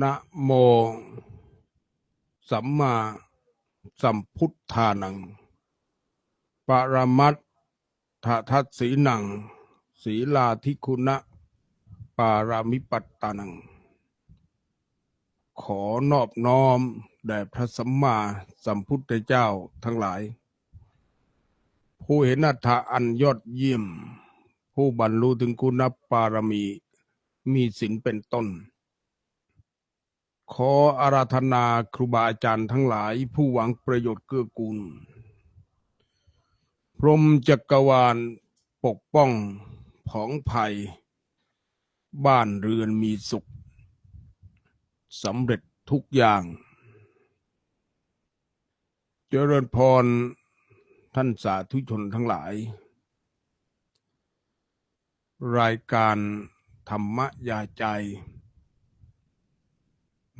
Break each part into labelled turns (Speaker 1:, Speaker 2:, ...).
Speaker 1: นะโม สัมมาสัมพุทธานัง ปรมัตถทัศสีนัง ศีลาธิคุณะ ปารามิปัตตานัง ขอนอบน้อม แด่พระสัมมาสัมพุทธเจ้าทั้งหลาย ผู้เห็นอัตถะอันยอดเยี่ยม ผู้บรรลุถึงคุณปารมี มีศีลเป็นต้น ขออาราธนาครูบาอาจารย์ทั้งหลายผู้หวังประโยชน์เกื้อกูล พรหมจักรวาลปกป้องผองภัย บ้านเรือนมีสุขสำเร็จทุกอย่าง เจริญพรท่านสาธุชนทั้งหลาย รายการธรรมยาใจ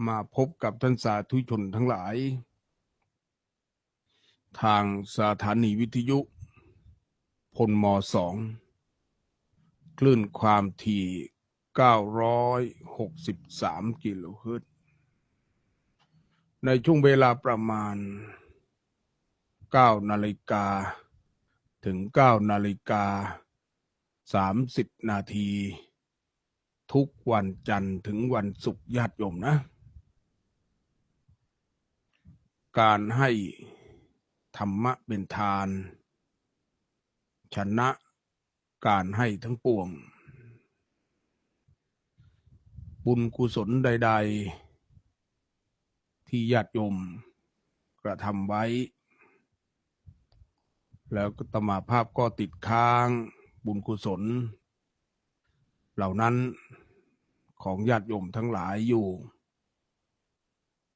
Speaker 1: มาพบกับท่านสาธุชนทั้งหลาย ทางสถานีวิทยุ พลมสองคลื่นความถี่ 963 กิโลเฮิรตซ์ในช่วงเวลาประมาณ 9 นาฬิกา ถึง 9 นาฬิกา 30 นาที ทุกวันจันทร์ถึงวันศุกร์ญาติโยมนะ การให้ธรรมะเป็นทาน ชนะการให้ทั้งปวง บุญกุศลใด ๆ ที่ญาติโยมกระทำไว้ แล้วก็ตมาภาพก็ติดค้างบุญกุศล เหล่านั้นของญาติโยมทั้งหลายอยู่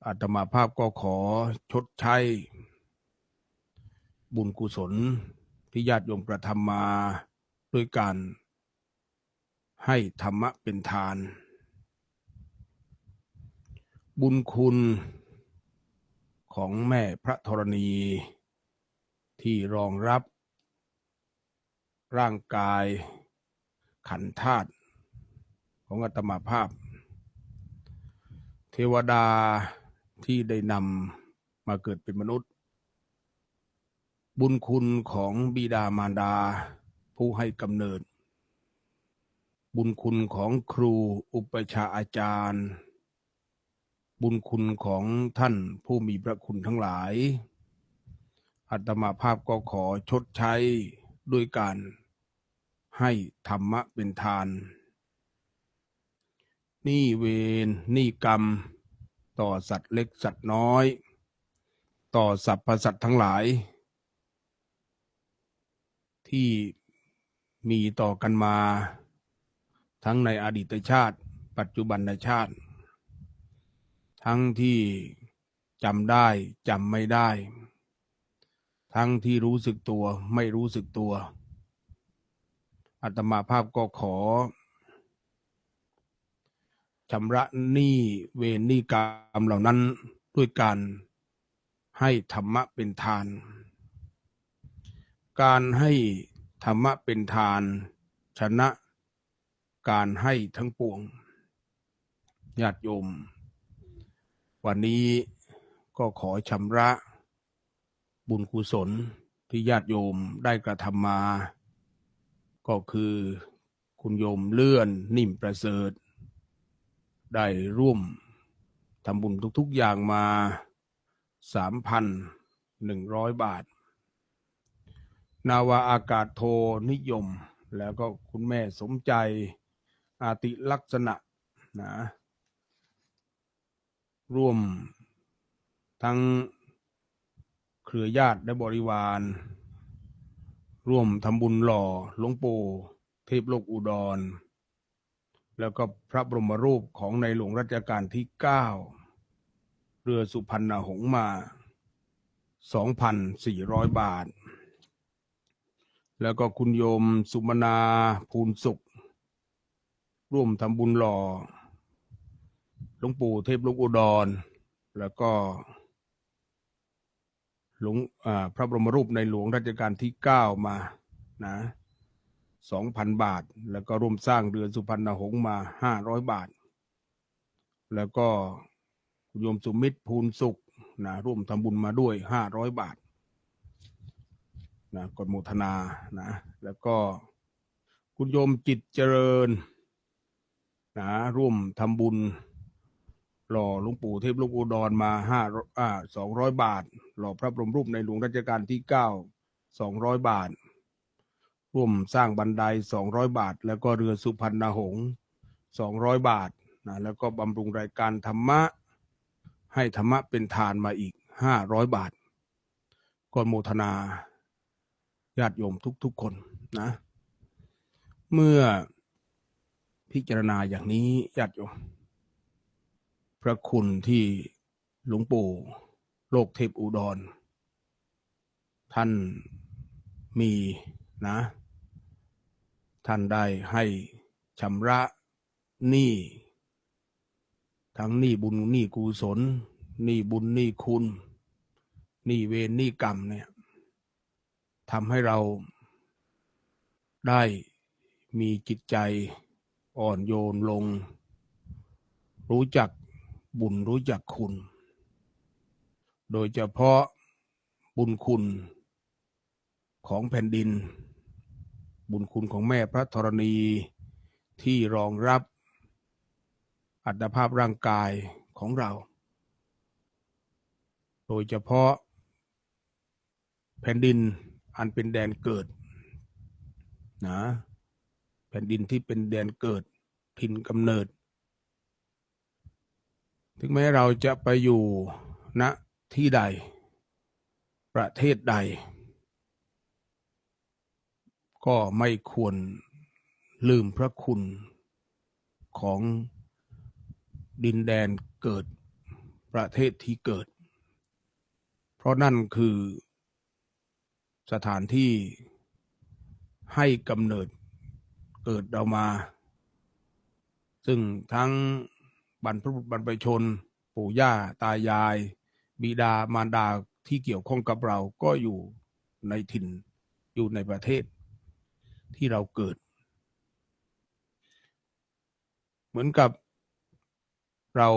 Speaker 1: อาตมาภาพก็ขอชดใช้ บุญกุศลที่ญาติโยมกระทำมาด้วยการให้ธรรมะเป็นทาน บุญคุณของแม่พระธรณีที่รองรับร่างกายขันธ์ธาตุของอาตมาภาพ เทวดา ที่ได้นำมาเกิดเป็นมนุษย์ บุญคุณของบิดามารดา ผู้ให้กำเนิด บุญคุณของครูอุปชาอาจารย์ บุญคุณของท่านผู้มีพระคุณทั้งหลายอัตมาภาพก็ขอชดใช้ด้วยการให้ธรรมะเป็นทาน นี่เวรนี่กรรม ต่อสัตว์เล็กสัตว์น้อย ต่อสรรพสัตว์ทั้งหลาย ที่มีต่อกันมา ทั้งในอดีตชาติ ปัจจุบันชาติ ทั้งที่จำได้จำไม่ได้ ทั้งที่รู้สึกตัวไม่รู้สึกตัวอาตมาภาพก็ขอ ชำระหนี้เวรหนี้กรรมเหล่านั้นด้วยการให้ธรรมะเป็นทาน การให้ธรรมะเป็นทาน ชนะการให้ทั้งปวงญาติโยม วันนี้ก็ขอชำระบุญกุศลที่ญาติโยมได้กระทำมา ก็คือคุณโยมเลื่อนนิ่มประเสริฐ ได้ร่วมทำบุญทุกๆอย่างมาสามพันหนึ่งร้อยบาท นาวาอากาศโทนิยม แล้วก็คุณแม่สมใจอาติลักษณะนะร่วมทั้งเครือญาติและบริวาร ร่วมทำบุญหล่อหลวงปู่เทพโลกอุดร แล้วก็พระบรมรูปของในหลวงรัชกาลที่เก้าเรือสุพรรณหงส์มา 2,400 บาท แล้วก็คุณโยมสุมนาภูนสุข ร่วมทำบุญหล่อหลวงปู่เทพหลวงอุดร แล้วก็หลวงพระบรมรูปในหลวงรัชกาลที่เก้ามานะ สองพันบาท แล้วก็ร่วมสร้างเรือสุพรรณหงส์มาห้าร้อยบาท แล้วก็คุณโยมสุมิตรภูลสุขนะร่วมทำบุญมาด้วยห้าร้อยบาทนะกดโมทนานะ แล้วก็คุณโยมจิตเจริญนะร่วมทำบุญหล่อหลวงปู่เทพลวงปู่ดอนมาห้าอ่าสองร้อยบาท หล่อพระบรมรูปในหลวงรัชกาลที่เก้าสองร้อยบาท ร่วมสร้างบันไดสองร้อยบาท แล้วก็เรือสุพรรณหงษ์สองร้อยบาทนะแล้วก็บำรุงรายการธรรมะ ให้ธรรมะเป็นทานมาอีกห้าร้อยบาทก็โมทนาญาติโยมทุกๆคนนะ เมื่อพิจารณาอย่างนี้ญาติโยม พระคุณที่หลวงปู่โลกเทพอุดร ท่านมีนะ ท่านได้ให้ชำระหนี้ทั้งหนี้บุญหนี้กุศลหนี้บุญหนี้คุณหนี้เวรหนี้กรรมเนี่ยทำให้เราได้มีจิตใจอ่อนโยนลง รู้จักบุญรู้จักคุณ โดยเฉพาะบุญคุณของแผ่นดิน บุญคุณของแม่พระธรณีที่รองรับอัตภาพร่างกายของเรา โดยเฉพาะ แผ่นดินอันเป็นแดนเกิดนะแผ่นดินที่เป็นแดนเกิดถิ่นกำเนิด ถึงแม้เราจะไปอยู่ณที่ใด ประเทศใด ก็ไม่ควรลืมพระคุณของดินแดนเกิดประเทศที่เกิด เพราะนั่นคือสถานที่ให้กำเนิดเกิดเรามา ซึ่งทั้งบรรพบุรุษบรรพชน ปู่ย่าตายาย บิดามารดาที่เกี่ยวข้องกับเราก็อยู่ในถิ่นอยู่ในประเทศ ที่เราเกิด เหมือนกับเรา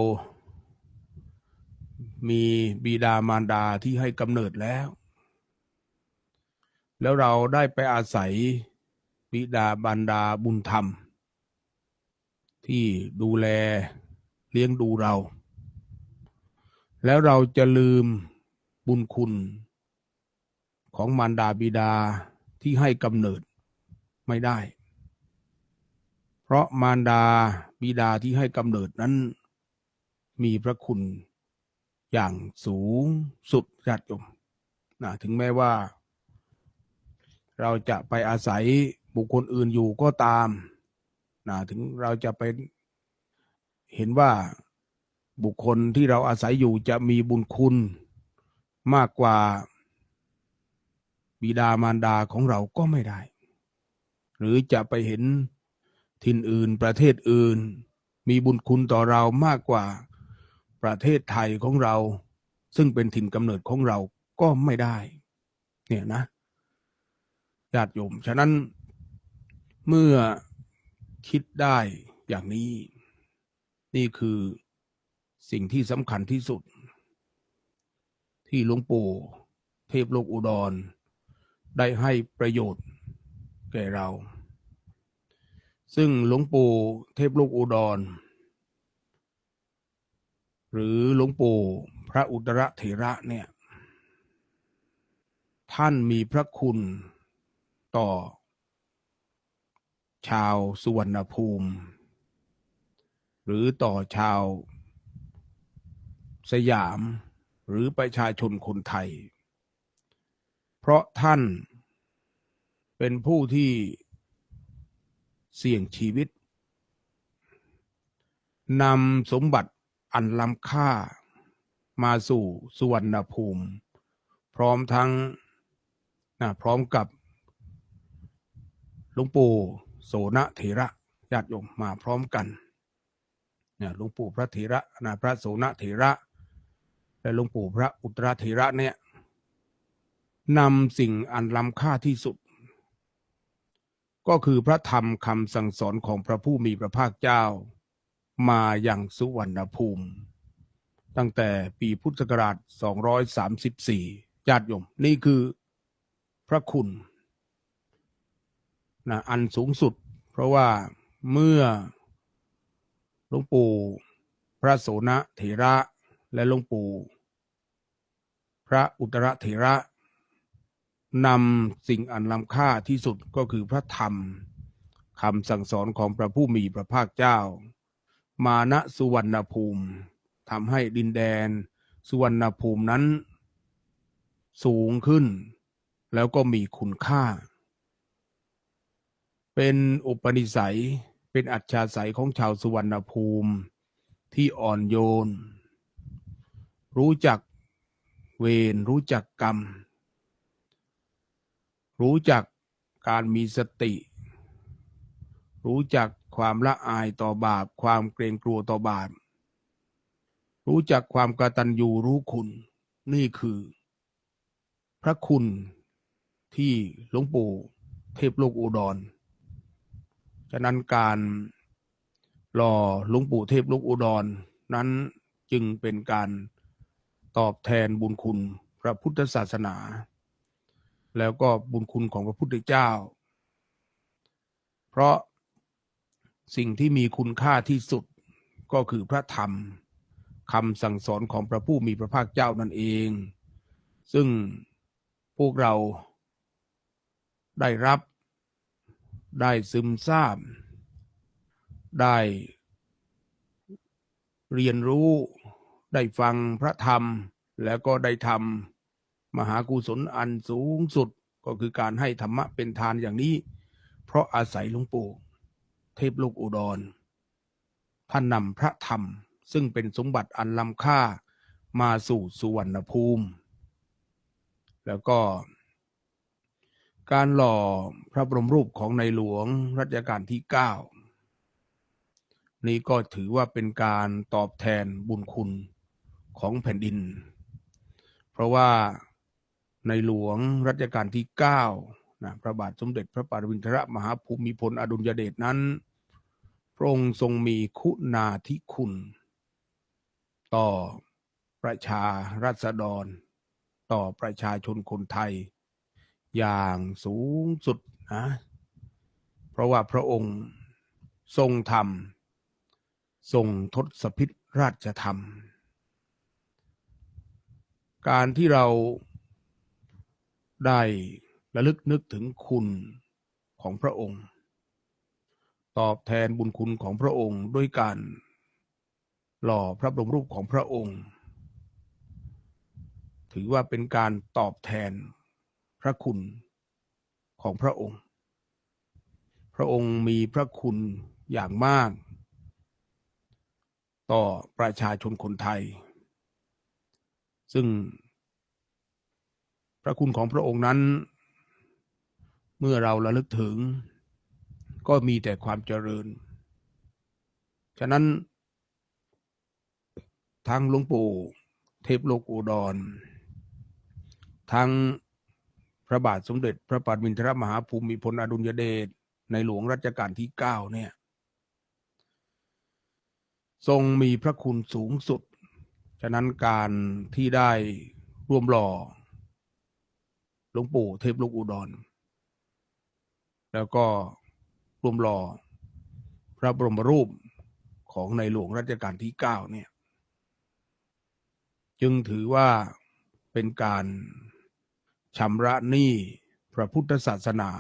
Speaker 1: มีบิดามารดาที่ให้กำเนิดแล้ว แล้วเราได้ไปอาศัยบิดาบรรดาบุญธรรม ที่ดูแลเลี้ยงดูเรา แล้วเราจะลืมบุญคุณของมารดาบิดาที่ให้กำเนิด ไม่ได้ เพราะมารดาบิดาที่ให้กำเนิดนั้น มีพระคุณอย่างสูงสุดญาติโยมนะถึงแม้ว่า เราจะไปอาศัยบุคคลอื่นอยู่ก็ตามนะถึงเราจะไปเห็นว่าบุคคลที่เราอาศัยอยู่จะมีบุญคุณมากกว่าบิดามารดาของเราก็ไม่ได้ หรือจะไปเห็นถิ่นอื่นประเทศอื่น มีบุญคุณต่อเรามากกว่าประเทศไทยของเรา ซึ่งเป็นถิ่นกำเนิดของเราก็ไม่ได้ เนี่ยนะญาติโยม ฉะนั้นเมื่อคิดได้อย่างนี้ นี่คือสิ่งที่สำคัญที่สุด ที่หลวงปู่เทพโลกอุดร ได้ให้ประโยชน์ แก่เรา ซึ่งหลวงปู่เทพโลกอุดร หรือหลวงปู่พระอุตรเถระเนี่ย ท่านมีพระคุณต่อ ชาวสุวรรณภูมิ หรือต่อชาว สยามหรือประชาชนคนไทย เพราะท่าน เป็นผู้ที่เสี่ยงชีวิตนำสมบัติอันล้ำค่า มาสู่สุวรรณภูมิ พร้อมทั้งนะพร้อมกับหลวงปู่โสนเถระญาติโยมมาพร้อมกันเนี่ยหลวงปู่พระเถระนะพระโสนเถระ และหลวงปู่พระอุตรเถระเนี่ยนำสิ่งอันล้ำค่าที่สุด ก็คือพระธรรมคำสั่งสอนของพระผู้มีพระภาคเจ้า มาอย่างสุวรรณภูมิ ตั้งแต่ปีพุทธศักราช 234 ญาติโยม นี่คือพระคุณนะอันสูงสุด เพราะว่าเมื่อหลวงปู่พระโสนเถระและหลวงปู่พระอุตรเถระ นำสิ่งอันล้ำค่าที่สุดก็คือพระธรรมคำสั่งสอนของพระผู้มีพระภาคเจ้า มาณสุวรรณภูมิทำให้ดินแดน สุวรรณภูมินั้น สูงขึ้น แล้วก็มีคุณค่า เป็นอุปนิสัยเป็นอัจฉริยของชาวสุวรรณภูมิที่อ่อนโยน รู้จักเวรรู้จักกรรม รู้จักการมีสติ รู้จักความละอายต่อบาป ความเกรงกลัวต่อบาป รู้จักความกตัญญูรู้คุณ นี่คือ พระคุณที่หลวงปู่เทพโลกอุดร ฉะนั้นการรอหลวงปู่เทพโลกอุดร นั้นจึงเป็นการตอบแทนบุญคุณพระพุทธศาสนา แล้วก็บุญคุณของพระพุทธเจ้า เพราะสิ่งที่มีคุณค่าที่สุดก็คือพระธรรมคำสั่งสอนของพระผู้มีพระภาคเจ้านั่นเอง ซึ่งพวกเราได้รับ ได้ซึมซาบ ได้เรียนรู้ ได้ฟังพระธรรม แล้วก็ได้ทำ มหากุศลอันสูงสุดก็คือการให้ธรรมะเป็นทานอย่างนี้ เพราะอาศัยหลวงปู่ เทพลูกอุดรท่านนำพระธรรมซึ่งเป็นสมบัติอันล้ำค่ามาสู่สุวรรณภูมิ แล้วก็ การหล่อพระบรมรูปของในหลวงรัชกาลที่เก้านี้ก็ถือว่าเป็นการตอบแทนบุญคุณของแผ่นดิน เพราะว่า ในหลวงรัชกาลที่เก้านะพระบาทสมเด็จพระปรมินทรมหาภูมิพลอดุลยเดชนั้น พระองค์ทรงมีคุณาธิคุณ ต่อประชารัษฎร ต่อประชาชนคนไทย อย่างสูงสุดนะเพราะว่าพระองค์ทรงทำทรงทศพิษราชธรรม การที่เรา ได้ระลึกนึกถึงคุณของพระองค์ ตอบแทนบุญคุณของพระองค์ด้วยการหล่อพระบรมรูปของพระองค์ ถือว่าเป็นการตอบแทนพระคุณของพระองค์ พระองค์มีพระคุณอย่างมาก ต่อประชาชนคนไทย ซึ่ง พระคุณของพระองค์นั้น เมื่อเราระลึกถึง ก็มีแต่ความเจริญ ฉะนั้นทั้งหลวงปู่เทพโลกอุดรทั้งพระบาทสมเด็จพระปรมินทรมหาภูมิพลอดุลยเดชในหลวงรัชกาลที่เก้าเนี่ย ทรงมีพระคุณสูงสุด ฉะนั้นการที่ได้ร่วมหล่อ หลวงปู่เทพลูกอุดร แล้วก็รวมหล่อพระบรมรูปของในหลวงรัชกาลที่เก้าเนี่ย จึงถือว่าเป็นการชำระหนี้พระพุทธศาสนา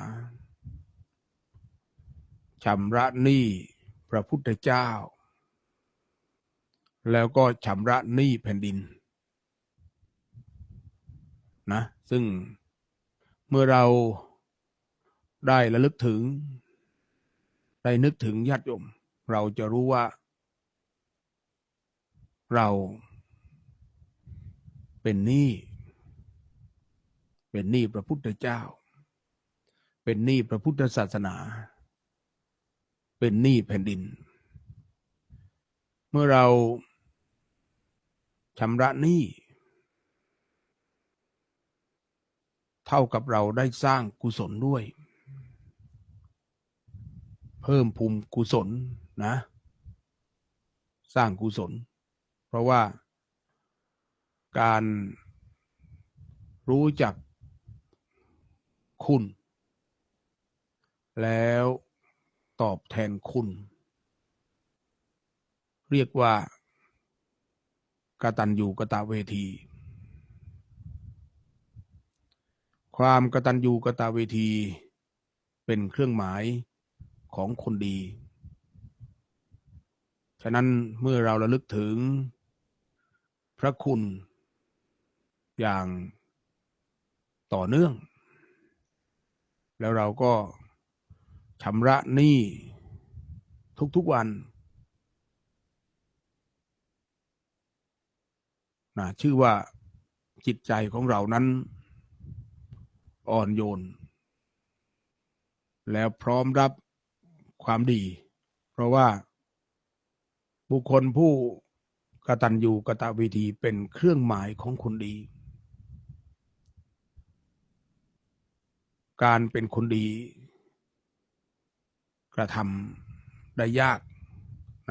Speaker 1: ชำระหนี้พระพุทธเจ้า แล้วก็ชำระหนี้แผ่นดินนะซึ่ง เมื่อเราได้ระลึกถึง ได้นึกถึงญาติโยม เราจะรู้ว่า เราเป็นหนี้ เป็นหนี้พระพุทธเจ้า เป็นหนี้พระพุทธศาสนา เป็นหนี้แผ่นดิน เมื่อเราชำระหนี้ เท่ากับเราได้สร้างกุศลด้วย เพิ่มภูมิกุศลนะ สร้างกุศล เพราะว่าการรู้จักคุณ แล้วตอบแทนคุณ เรียกว่ากตัญญูกตเวที ความกตัญญูกตเวที เป็นเครื่องหมายของคนดี ฉะนั้นเมื่อเราระลึกถึงพระคุณอย่างต่อเนื่อง แล้วเราก็ชำระหนี้ทุกๆวันนะชื่อว่าจิตใจของเรานั้น อ่อนโยน แล้วพร้อมรับความดี เพราะว่าบุคคลผู้กตัญญูกตวิธีเป็นเครื่องหมายของคนดี การเป็นคนดี กระทำได้ยาก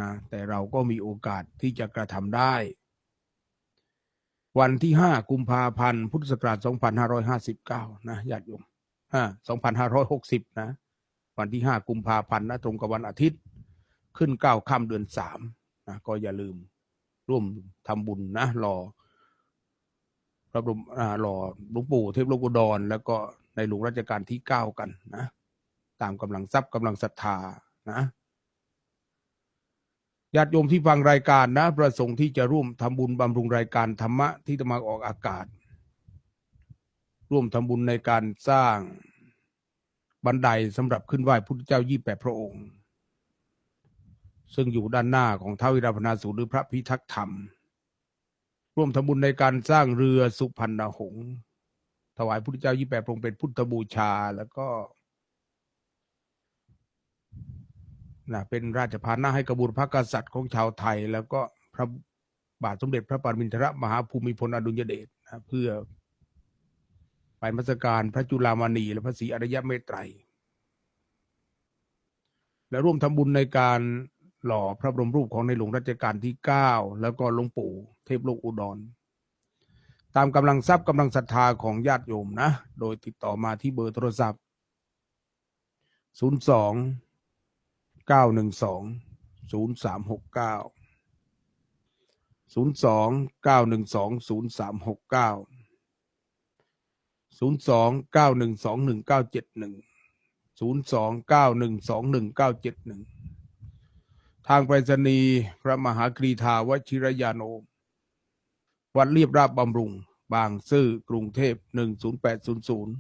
Speaker 1: นะแต่เราก็มีโอกาสที่จะกระทำได้ วันที่ห้ากุมภาพันธ์ พุทธศักราช 2559 นะญาติโยมอ่า2560 นะ วันที่ห้ากุมภาพันธ์นะตรงกับวันอาทิตย์ ขึ้นเก้าค่ำเดือนสามนะ ก็อย่าลืมร่วมทำบุญนะ รอพระบรมอ่ารอหลวงปู่เทพโลกุดร แล้วก็ในหลวงรัชกาลที่เก้ากันนะ ตามกำลังทรัพย์กำลังศรัทธานะ ญาติโยมที่ฟังรายการนะ ประสงค์ที่จะร่วมทำบุญบำรุงรายการธรรมะที่จะมาออกอากาศ ร่วมทำบุญในการสร้างบันไดสำหรับขึ้นไหว้พุทธเจ้ายี่แปดพระองค์ ซึ่งอยู่ด้านหน้าของท้าวิราพนาสูรหรือพระพิทักษ์ธรรม ร่วมทำบุญในการสร้างเรือสุพรรณหงษ์ถวายพุทธเจ้ายี่แปดพระองค์เป็นพุทธบูชา แล้วก็ นะเป็นราชพานะให้กระบุพระกษัตริย์ของชาวไทย แล้วก็พระบาทสมเด็จพระปรมินทรมหาภูมิพลอดุลยเดชนะเพื่อไปมัสการพระจุลามณีและพระศรีอริยเมตไตร และร่วมทำบุญในการหล่อพระบรมรูปของในหลวงรัชกาลที่เก้าแล้วก็หลวงปู่เทพโลกอุดร ตามกำลังทรัพย์กำลังศรัทธาของญาติโยมนะ โดยติดต่อมาที่เบอร์โทรศัพท์ 02 เก้าหนึ่งสองศูนย์สามหกเก้าศูนย์สองเก้าหนึ่งสองศูนย์สามหกเก้าศูนย์สองเก้าหนึ่งสองหนึ่งเก้าเจ็ดหนึ่งศูนย์สองเก้าหนึ่งสองหนึ่งเก้าเจ็ดหนึ่งทางไปรษณีย์พระมหากรีธาวชิรยานโนวัดเรียบราบบำรุง บางซื่อกรุงเทพหนึ่งศูนย์แปดศูนย์ศูนย์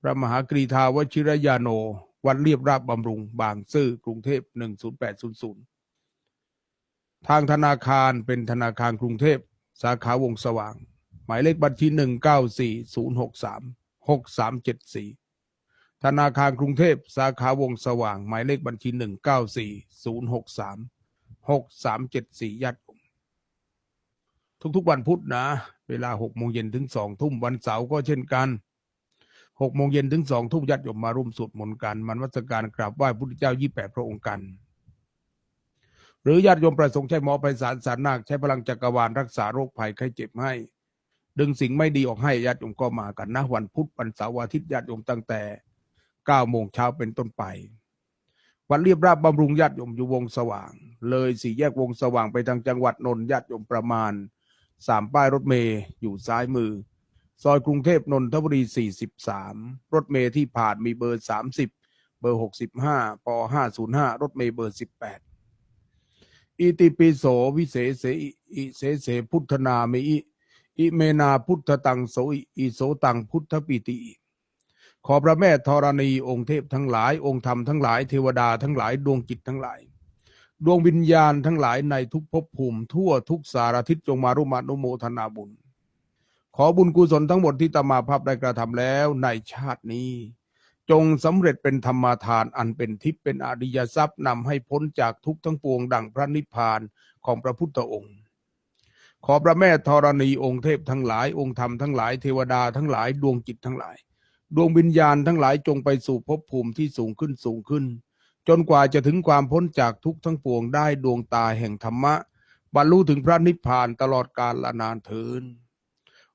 Speaker 1: พระมหากรีธาวชิรยานโน วัดเรียบราบบำรุง บางซื่อกรุงเทพ 10800 ทางธนาคารเป็นธนาคารกรุงเทพ สาขาวงสว่าง หมายเลขบัญชีหนึ่งเก้าสี่ศูนย์หกสามหกสามเจ็ดสี่ธนาคารกรุงเทพ สาขาวงสว่าง หมายเลขบัญชีหนึ่งเก้าสี่ศูนย์หกสามหกสามเจ็ดสี่ยัดทุกๆวันพุธนะ เวลาหกโมงเย็นถึงสองทุ่มวันเสาร์ก็เช่นกัน หกโมงเย็นถึงสองทุ่มยัดยมมาร่วมสวดมนต์กันมันวัสการกราบไหว้พุทธเจ้ายี่แปดพระองค์กัน หรือญาติโยมประสงค์ใช้หมอไพศาลสารนาคใช้พลังจักรวาลรักษาโรคภัยไข้เจ็บให้ ดึงสิ่งไม่ดีออกให้ญาติโยมก็มากันนะวันพุธวันเสาร์วันอาทิตย์ญาติโยมตั้งแต่เก้าโมงเช้าเป็นต้นไปวัดเรียบราบบำรุงญาติโยมอยู่วงสว่าง เลยสี่แยกวงสว่างไปทางจังหวัดนนท์ญาติโยมประมาณสามป้ายรถเมย์อยู่ซ้ายมือ ซอยกรุงเทพนนทบุรี 43 รถเมย์ที่ผ่านมีเบอร์ 30 เบอร์ 65ป505 รถเมย์เบอร์ 18 อิติปิโสวิเศษเสอิอิเสเสพุทธนามิอิอิเมนาพุทธตังโสอิโสตังพุทธปิติอิขอพระแม่ธรณีองค์เทพทั้งหลาย องค์ธรรมทั้งหลายเทวดาทั้งหลายดวงจิตทั้งหลาย ดวงวิญญาณทั้งหลายในทุกภพภูมิทั่วทุกสารทิศจงมารุมานุโมทนาบุญ ขอบุญกุศลทั้งหมดที่ตมาภาพได้กระทำแล้วในชาตินี้ จงสำเร็จเป็นธรรมาทานอันเป็นทิพย์เป็นอริยทรัพย์นำให้พ้นจากทุกทั้งปวงดังพระนิพพานของพระพุทธองค์ ขอพระแม่ธรณีองค์เทพทั้งหลายองค์ธรรมทั้งหลายเทวดาทั้งหลายดวงจิตทั้งหลาย ดวงวิญญาณทั้งหลายจงไปสู่ภพภูมิที่สูงขึ้นสูงขึ้น จนกว่าจะถึงความพ้นจากทุกทั้งปวงได้ดวงตาแห่งธรรมะ บรรลุถึงพระนิพพานตลอดกาลละนานเทิน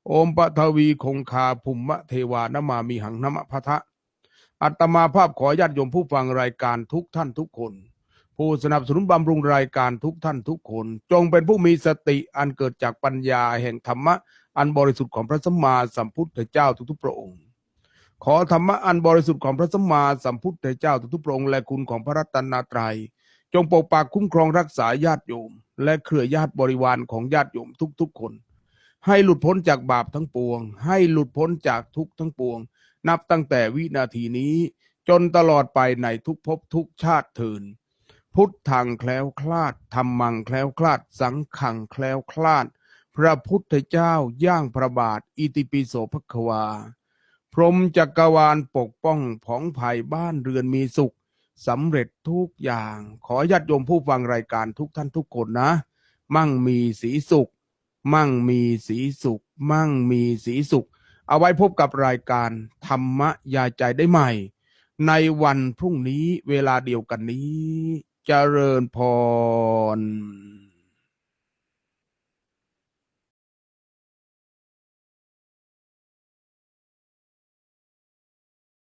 Speaker 1: โอมปะทวีคงคาภุมมะเทวานมามีหังนมะพะทะ อัตมาภาพขอญาติโยมผู้ฟังรายการทุกท่านทุกคน ผู้สนับสนุนบำรุงรายการทุกท่านทุกคน จงเป็นผู้มีสติอันเกิดจากปัญญาแห่งธรรมะ อันบริสุทธิ์ของพระสัมมาสัมพุทธเจ้าทุกๆพระองค์ ขอธรรมะอันบริสุทธิ์ของพระสัมมาสัมพุทธเจ้าทุกๆพระองค์และคุณของพระรัตนตรัย จงปกปักคุ้มครองรักษาญาติโยม และเครือญาติบริวารของญาติโยมทุกๆคน ให้หลุดพ้นจากบาปทั้งปวง ให้หลุดพ้นจากทุกข์ทั้งปวง นับตั้งแต่วินาทีนี้ จนตลอดไปในทุกภพทุกชาติเทินพุทธังแคล้วคลาดธรรมังแคล้วคลาด สังขังแคล้วคลาด พระพุทธเจ้าย่างพระบาท อิติปิโสภควา พรมจักรวาลปกป้องผองภัยบ้านเรือนมีสุขสำเร็จทุกอย่าง ขอญาติโยมผู้ฟังรายการทุกท่านทุกคนนะ มั่งมีสีสุข มั่งมีสีสุข มั่งมีสีสุข เอาไว้พบกับรายการธรรมยาใจได้ใหม่ ในวันพรุ่งนี้เวลาเดียวกันนี้เจริญพร